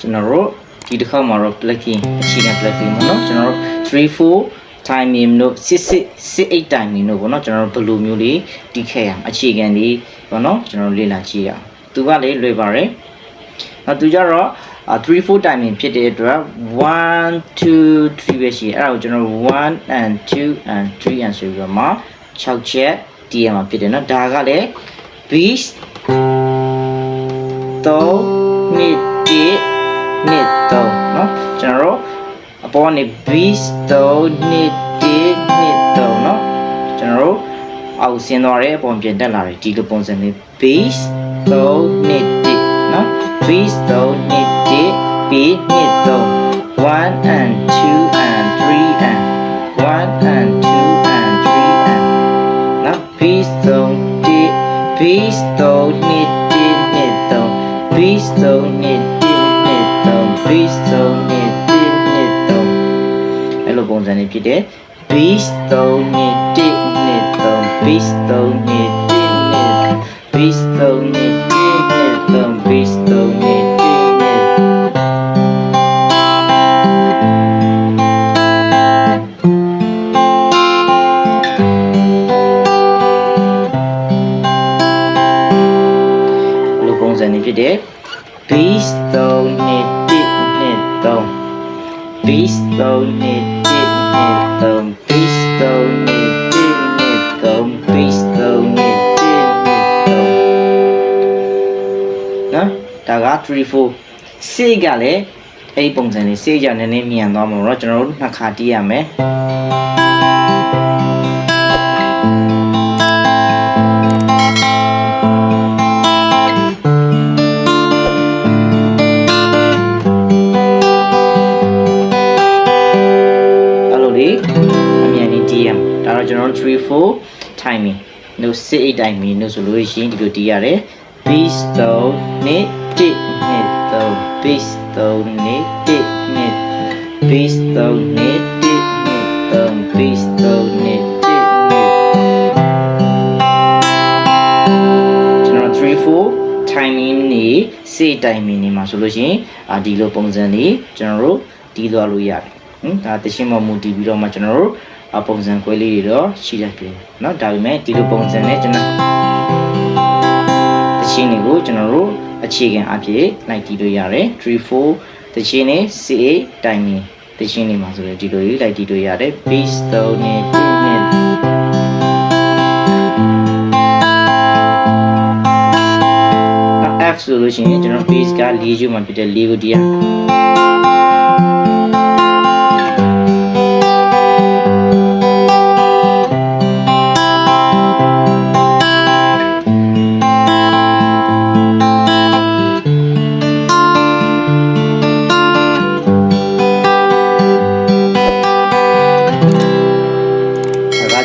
ကျွန်တော်တို့ဒီတစ်ခါမှာတော့ plugin အခြေခံ plugin ပေါ့နော်ကျွန်တော်တို့3 4 time name တို့668 time name တို့ပေါ့နော်ကျွန်တော်တို့ဘယ်လိုမျိုးလေးတီးခဲ့ရအောင်အခြေခံလေးပေါ့နော်ကျွန်တော်တို့လေ့လာကြည့်ရအောင်သူကလေလွယ်ပါတယ်နောက်သူကြတော့3 4 time name ဖြစ်တဲ့အတွက်1 2 3ပဲရှိတယ်အဲ့ဒါကိုကျွန်တော်တို့1 and 2 and 3 and ဆိုပြီးတော့မှ6ချက်တီးရမှာဖြစ်တယ်နော်ဒါကလည်း beast 3 2 1 နှစ်3เนาะကျွန်တော်တို့အပေါ်ကနေ beat 3နှစ်1နှစ်3เนาะကျွန်တော်တို့အောက်ဆင်းသွားတယ်အပေါ်ပြန်တက်လာတယ်ဒီလိုပုံစံလေး beat 3နှစ်1เนาะ beat 3နှစ်1 beat နှစ်3 1 and 2 and 3 and 1 and 2 and 3 and နော် beast 3 t beast 3 nit t nit 3 beast 3 nit t nit 3 beast 3 nit t nit 3အဲ့လိုပုံစံလေးဖြစ်တယ် beast 3 nit t nit 3 beast 3 nit t nit beast 3 nit t nit 3 beast 3 nit t nit ဘလိုပုံစံနေဖြစ်တယ် beast 3နှစ်1နှစ် 3 beast 3နှစ်1နှစ်3 beast 3နှစ်1နှစ်3 beast 3နှစ်1နှစ်3နော်ဒါက3 4စေးကလည်းအဲ့ဒီပုံစံလေးစေးကြောင့်နည်းနည်းမြန်သွားမှာတော့ကျွန်တော်တို့နှစ်ခါတီးရမယ် အမြန်လေးတီးရမယ်ဒါတော့ကျွန်တော်တို့3 4 timing လို့6 8 timing လို့ဆိုလို့ရှိရင်ဒီလိုတီးရတယ် beast 3နှစ်1နှစ်3 beast 3နှစ်1နှစ် beast 3နှစ်1နှစ်3 beast 3နှစ်1နှစ်ကျွန်တော်3 4 timing နေစေး timing နေမှာဆိုလို့ရှိရင်အာဒီလိုပုံစံလေးကျွန်တော်တို့တီးသွားလို့ရတယ် ဟင်ဒါတရှင်းမမူတည်ပြီးတော့မှကျွန်တော်တို့အပုံစံခွဲလေးတွေတော့ရှိတတ်ပြီเนาะဒါပေမဲ့ဒီလိုပုံစံနဲ့ကျွန်တော် တချင်းတွေကိုကျွန်တော်တို့အခြေခံအဖြစ်လိုက်တီးလို့ရတယ်3 4တချင်းနဲ့ CA timing တချင်းတွေမှာဆိုတော့ဒီလိုလေးလိုက်တီးလို့ရတယ် beat 3နဲ့1နဲ့နောက် F ဆိုလို့ရှိရင်ကျွန်တော် beat က၄ကျူမှဖြစ်တဲ့၄ကိုတီးရ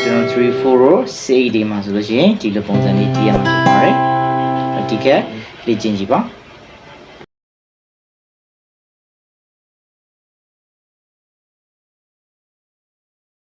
ကကျွန်တော်3 4ရော6ဒီမှာဆိုလို့ရှိရင်ဒီလိုပုံစံလေးတီးရမှာဖြစ်ပါတယ်အဒီကလေ့ကျင့်ကြည့်ပါ